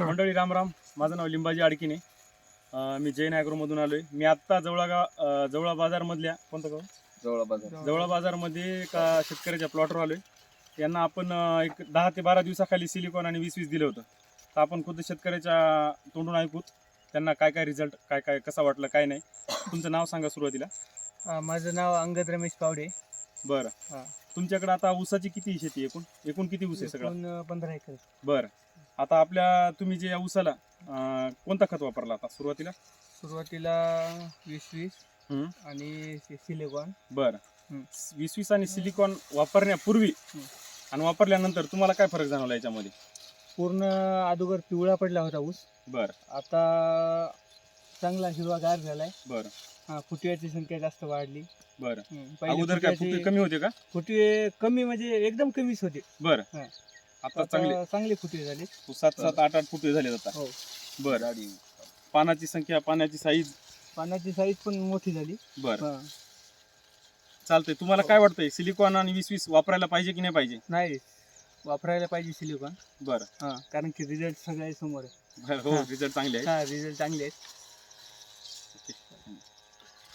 मंडळी रामराम माझं नाव लिंबाजी आडकिने. मी जैन ॲग्रोमधून आलो आहे मी आत्ता जवळा अं, जवळा बाजारमधल्या कोणतं गाव? जवळ बाजार. जवळा बाजारमध्ये एका शेतकऱ्याच्या प्लॉटवर आलो आहे यांना आपण एक दहा ते बारा दिवसाखाली सिलिकॉन आणि वीस वीस दिलं होतं. तर आपण खुद्द शेतकऱ्याच्या तोंडून ऐकूत त्यांना काय काय रिझल्ट काय काय कसा वाटलं काय नाही. तुमचं नाव सांगा सुरुवातीला. माझं नाव अंगद रमेश पावडे. बरं. हा. तुमच्याकडे आता ऊसाची किती शेती आहे एकूण? एकूण किती ऊस आहे सगळं? पंधरा एकर. बरं. आता आपल्या तुम्ही जे या ऊसाला अं, कोणता खत वापरला आता सुरुवातीला? सुरुवातीला वीस वीस हम्म. आणि सि- सिलिकॉन बरं. वीस वीस आणि सिलिकॉन वापरण्यापूर्वी. आणि वापरल्यानंतर तुम्हाला काय फरक जाणवला याच्यामध्ये? पूर्ण अगोदर पिवळा पडला होता ऊस. बरं. आता चांगला हिरवागार झालाय. बरं. हा, फुटव्याची संख्या जास्त वाढली. बरं. हम्म, पहिले अगोदर काय फुटव्याचे- कमी होते का? फुटवे कमी म्हणजे एकदम कमीच होते. बरं. हा. आता चांगले. चांगले फुटवे झाले. सात सात आठ आठ फुटे झाले आता. हो. बरं. गाडी पानाची संख्या पाण्याची साईज पानाची साईज पण मोठी झाली. बरं. हा. चालतंय. तुम्हाला काय वाटतंय? सिलिकॉन आणि वीस वीस वापरायला पाहिजे की नाही पाहिजे? नाही. वापरायला पाहिजे सिलिकॉन. बरं. हा. कारण की रिझल्ट सगळ्या समोर आहे. हो हा. रिझल्ट चांगले आहे हा रिझल्ट चांगले आहेत.